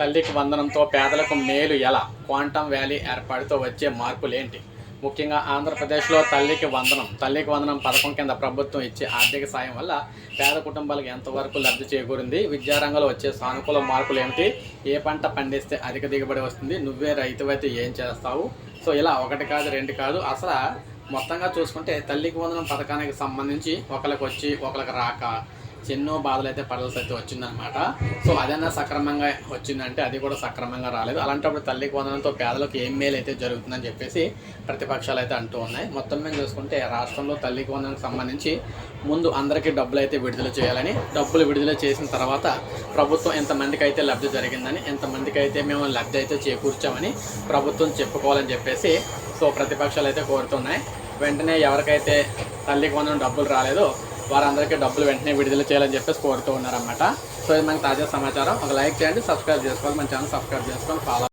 తల్లికి వందనంతో పేదలకు మేలు ఎలా? క్వాంటమ్ వ్యాలీ ఏర్పాటుతో వచ్చే మార్పులేంటి? ముఖ్యంగా ఆంధ్రప్రదేశ్లో తల్లికి వందనం తల్లికి వందనం పథకం కింద ప్రభుత్వం ఇచ్చే ఆర్థిక సాయం వల్ల పేద కుటుంబాలకు ఎంతవరకు లబ్ధి చేకూరింది? విద్యారంగంలో వచ్చే సానుకూల మార్పులు ఏమిటి ఏ పంట పండిస్తే అధిక దిగుబడి వస్తుంది? నువ్వే రైతువైతే ఏం చేస్తావు? సో ఇలా ఒకటి కాదు రెండు కాదు. అసలు మొత్తంగా చూసుకుంటే తల్లికి వందనం పథకానికి సంబంధించి ఒకరికి వచ్చి ఒకరికి రాక ఎన్నో బాధలు అయితే పడాల్సి అయితే వచ్చిందనమాట సో అదైనా సక్రమంగా వచ్చిందంటే అది కూడా సక్రమంగా రాలేదు. అలాంటప్పుడు తల్లి వందనంతో పేదలకు ఏం మేలు అయితే జరుగుతుందని చెప్పేసి ప్రతిపక్షాలు అయితే అంటూ ఉన్నాయి. మొత్తం మీద చూసుకుంటే రాష్ట్రంలో తల్లి వందనకు సంబంధించి ముందు అందరికీ డబ్బులు అయితే విడుదల చేయాలని డబ్బులు విడుదల చేసిన తర్వాత ప్రభుత్వం ఎంతమందికి అయితే లబ్ధి జరిగిందని ఎంతమందికి అయితే మేము లబ్ధి అయితే చేకూర్చామని ప్రభుత్వం చెప్పుకోవాలని చెప్పేసి సో ప్రతిపక్షాలు అయితే కోరుతున్నాయి. వెంటనే ఎవరికైతే తల్లికి వందనం డబ్బులు రాలేదో వారందరికీ డబ్బులు వెంటనే విడుదల చేయాలని చెప్పేసి కోరుతూ ఉన్నారన్నమాట. సో ఇది మనకి తాజా సమాచారం. ఒక లైక్ చేయండి సబ్స్క్రైబ్ చేసుకోవాలి మన ఛానల్ సబ్స్క్రైబ్ చేసుకొని ఫాలో